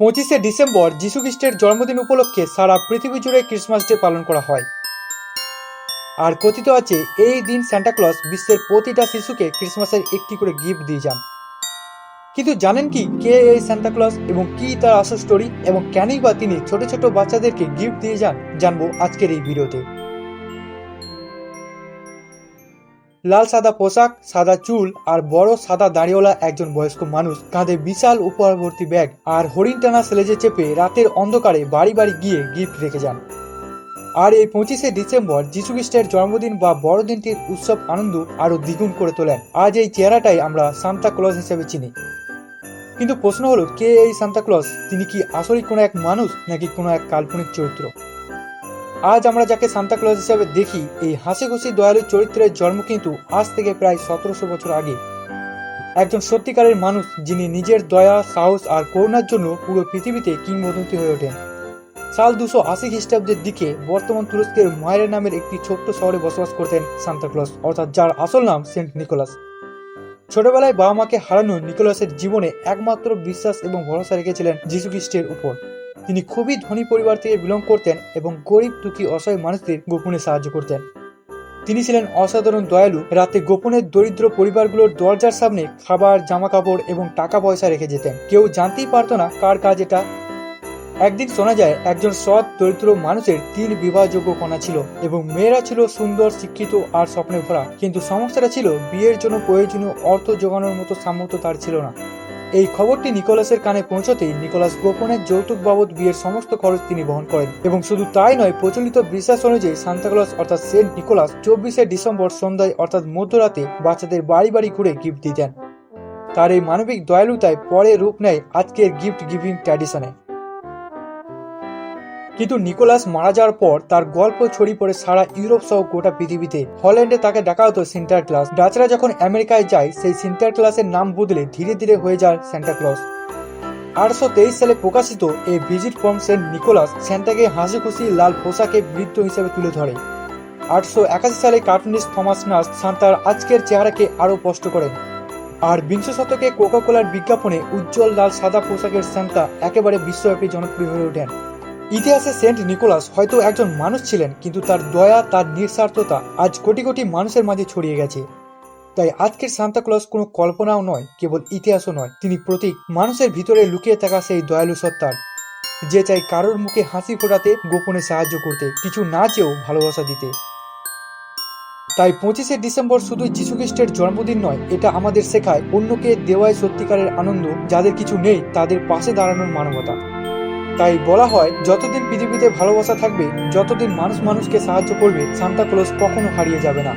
পঁচিশে ডিসেম্বর যীশুখ্রিস্টের জন্মদিন উপলক্ষে সারা পৃথিবী জুড়ে ক্রিসমাস ডে পালন করা হয়। আর কথিত আছে, এই দিন স্যান্টাক্লজ বিশ্বের প্রতিটা শিশুকে ক্রিসমাসের একটি করে গিফট দিয়ে যান। কিন্তু জানেন কি কে এই স্যান্টাক্লজ এবং কি তার আসল স্টোরি এবং কেনই বা তিনি ছোট ছোট বাচ্চাদেরকে গিফট দিয়ে যান, জানব আজকের এই ভিডিওতে। লাল সাদা পোশাক, সাদা চুল আর বড় সাদা দাড়িওয়ালা একজন বয়স্ক মানুষ কাঁধে বিশাল উপহার ভর্তি ব্যাগ আর হরিণ টানা সেলেজে চেপে রাতের অন্ধকারে বাড়ি বাড়ি গিয়ে গিফট রেখে যান। আর এই পঁচিশে ডিসেম্বর যীশুখ্রিস্টের জন্মদিন বা বড়দিনটির উৎসব আনন্দ আরও দ্বিগুণ করে তোলেন। আজ এই চেহারাটাই আমরা সান্তা ক্লজ হিসেবে চিনি। কিন্তু প্রশ্ন হলো, কে এই সান্তা ক্লজ? তিনি কি আসলেই কোনো এক মানুষ নাকি কোনো এক কাল্পনিক চরিত্র? আজ আমরা যাকে সান্তা ক্লজ হিসেবে দেখি, এই হাসি খুশি দয়ালু চরিত্রের জন্ম কিন্তু আজ থেকে প্রায় সতেরোশো বছর আগে। একজন সত্যিকারের মানুষ যিনি নিজের দয়া, সাহস আর করুণার জন্য পুরো পৃথিবীতে কিংবদন্তি হয়ে ওঠেন। সাল দুশো আশি খ্রিস্টাব্দের দিকে বর্তমান তুরস্কের মায়ের নামের একটি ছোট্ট শহরে বসবাস করতেন সান্তা ক্লজ অর্থাৎ যার আসল নাম সেন্ট নিকোলাস। ছোটবেলায় বাবা মাকে হারানো নিকোলাসের জীবনে একমাত্র বিশ্বাস এবং ভরসা রেখেছিলেন যীশু খ্রিস্টের উপর। তিনি খুবই ধনী পরিবার থেকে বিলং করতেন এবং গরিব দুঃখী অসহায় মানুষদের গোপনে সাহায্য করতেন। তিনি ছিলেন অসাধারণ দয়ালু। রাতে গোপনে দরিদ্র পরিবারগুলোর দরজার সামনে খাবার জামা কাপড় এবং টাকা পয়সা রেখে যেতেন। কেউ জানতেই পারতো না কার কাজ এটা। একদিন শোনা যায়, একজন সৎ দরিদ্র মানুষের তিন বিবাহযোগ্য কণা ছিল এবং মেয়েরা ছিল সুন্দর, শিক্ষিত আর স্বপ্নে ভরা। কিন্তু সমস্যাটা ছিল, বিয়ের জন্য প্রয়োজনীয় অর্থ জোগানোর মতো সামর্থ্য তার ছিল না। এই খবরটি নিকোলাসের কানে পৌঁছতেই নিকোলাস গোপনে যৌতুক বাবদ বিয়ের সমস্ত খরচ তিনি বহন করেন এবং শুধু তাই নয়, প্রচলিত বিশ্বাস অনুযায়ী সান্তাক্লজ অর্থাৎ সেন্ট নিকোলাস চব্বিশে ডিসেম্বর সন্ধ্যায় অর্থাৎ মধ্যরাতে বাচ্চাদের বাড়ি বাড়ি ঘুরে গিফট দিতেন। তার এই মানবিক দয়ালুতায় পরে রূপ নেয় আজকের গিফট গিভিং ট্র্যাডিশনে। কিন্তু নিকোলাস মারা যাওয়ার পর তার গল্প ছড়িয়ে পড়ে সারা ইউরোপ সহ গোটা পৃথিবীতে। হল্যান্ডে তাকে ডাকা হতো সিন্টার ক্লাস ডাচরা যখন আমেরিকায় যায়, সেই সিন্টার ক্লাসের নাম বদলে ধীরে ধীরে হয়ে যায় স্যান্টা ক্লস আটশো তেইশ সালে প্রকাশিত এই ভিজিট ফ্রম সেন্ট নিকোলাস স্যান্টাকে হাসি খুশি লাল পোশাকে বৃদ্ধ হিসেবে তুলে ধরে। আটশো একাশি সালে কার্টুনিস্ট থমাস নাস সান্তার আজকের চেহারাকে আরও স্পষ্ট করেন। আর বিংশ শতকে কোকা কোলার বিজ্ঞাপনে উজ্জ্বল লাল সাদা পোশাকের স্যান্টা একেবারে বিশ্বব্যাপী জনপ্রিয় হয়ে ওঠেন। ইতিহাসে সেন্ট নিকোলাস হয়তো একজন মানুষ ছিলেন, কিন্তু তার দয়া, তার নিঃস্বার্থতা আজ কোটি কোটি মানুষের মাঝে ছড়িয়ে গেছে। তাই আজকের সান্তা ক্লজ কোনো কল্পনাও নয়, কেবল ইতিহাসও নয়। তিনি প্রতীক, মানুষের ভিতরে লুকিয়ে থাকা সেই দয়ালু সত্তার, যে চাই কারোর মুখে হাসি ফোটাতে, গোপনে সাহায্য করতে, কিছু না চেয়েও ভালোবাসা দিতে। তাই পঁচিশে ডিসেম্বর শুধু যীশুখ্রিস্টের জন্মদিন নয়, এটা আমাদের শেখায় অন্যকে দেওয়ায় সত্যিকারের আনন্দ, যাদের কিছু নেই, তাদের পাশে দাঁড়ানোর মানবতা। তাই বলা হয়, যতদিন পৃথিবীতে ভালোবাসা থাকবে, যতদিন মানুষ মানুষকে সাহায্য করবে, সান্তা ক্লোজ কখনো হারিয়ে যাবে না।